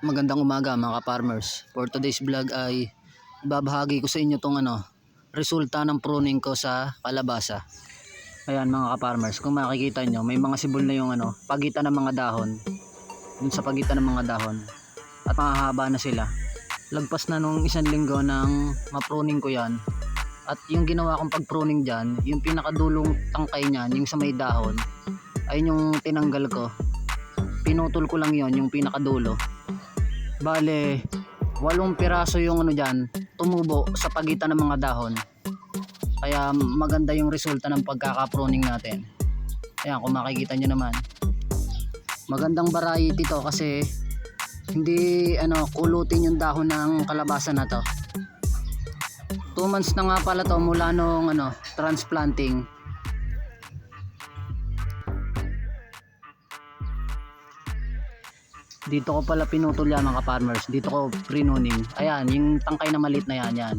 Magandang umaga mga ka-farmers. For today's vlog ay ibabahagi ko sa inyo tong ano, resulta ng pruning ko sa kalabasa. Ayan mga ka-farmers, kung makikita nyo, may mga sibol na yung ano, pagitan ng mga dahon. Dun sa pagitan ng mga dahon. At mahahaba na sila. Lagpas na nung isang linggo nang mapruning ko yan. At yung ginawa kong pag-pruning dyan, yung pinakadulong tangkay niyan, yung sa may dahon, ay yung tinanggal ko. Pinutol ko lang yon yung pinakadulo. Bale, walong piraso yung ano dyan, tumubo sa pagitan ng mga dahon. Kaya maganda yung resulta ng pagkaka-pruning natin. Ayan, kung makikita nyo naman. Magandang variety to kasi hindi ano kulutin yung dahon ng kalabasa na to. 2 months na nga pala to mula nung ano transplanting. Dito ko pala pinutol yan mga farmers. Dito ko prinuning. Ayan, yung tangkay na maliit na yan, yan.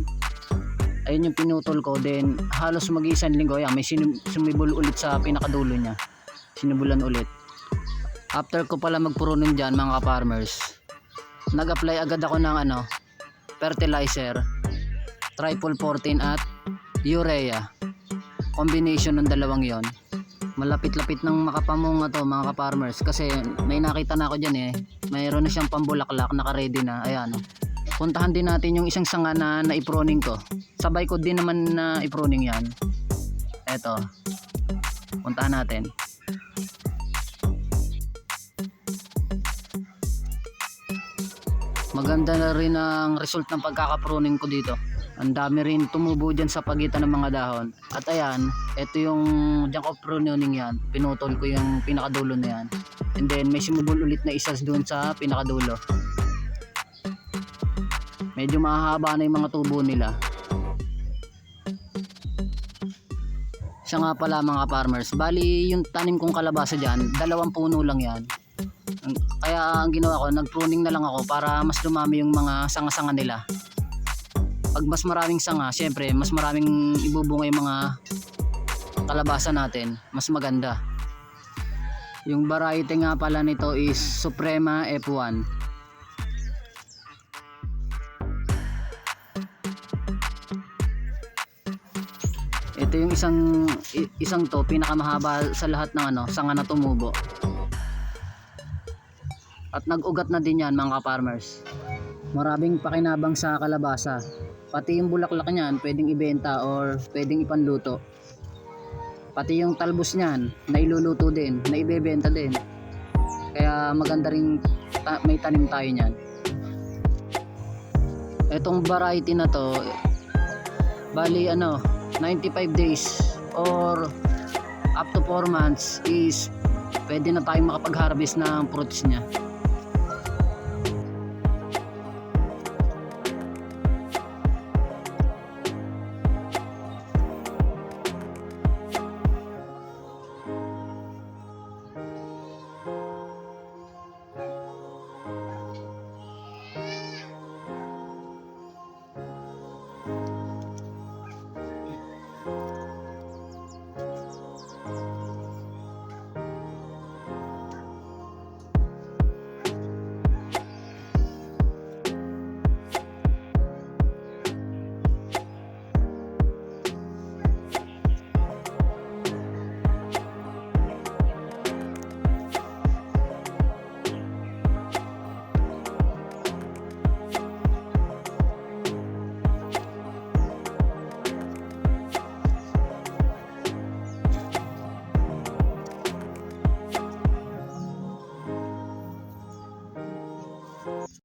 Ayun yung pinutol ko. Then, halos mag-isang linggo. Ayan, may sumibol ulit sa pinakadulo niya. Sinubulan ulit. After ko pala magpruning dyan mga farmers, nag-apply agad ako ng ano, fertilizer, triple 14 at urea. Combination ng dalawang yon malapit-lapit ng makapamunga to mga ka-farmers. Kasi may nakita na ako dyan eh. Mayroon na siyang pambulaklak naka-ready na. Ayan. Oh. puntahan din natin yung isang sanga na na-iproning ko. Sabay ko din naman na iproning yan. Eto. Puntahan natin. Maganda na rin ang result ng pagkaka-pruning ko dito ang dami rin tumubo dyan sa pagitan ng mga dahon. At ayan ito yung dyan ko pruning yan. Pinutol ko yung pinakadulo na yan. And then may sumubol ulit na isa doon sa pinakadulo. Medyo mahahaba na yung mga tubo nila. Siya nga pala mga farmers. Bali yung tanim kong kalabasa dyan dalawang puno lang yan. Kaya ang ginawa ko nag pruning na lang ako para mas dumami yung mga sanga-sanga nila pag mas maraming sanga, syempre mas maraming ibubunga yung mga kalabasa natin, mas maganda. Yung variety nga pala nito is Suprema F1. Ito yung isang isang to pinakamahaba sa lahat ng ano, sanga na tumubo. At nag-ugat na din yan mga farmers. Maraming pakinabang sa kalabasa. Pati yung bulaklak niyan, pwedeng ibenta or pwedeng ipanluto. Pati yung talbos niyan, nailuluto din, naibebenta din. Kaya maganda rin ta- may tanim tayo niyan. Etong variety na to, bali ano, 95 days or up to 4 months is pwede na tayong makapag-harvest ng fruits niya.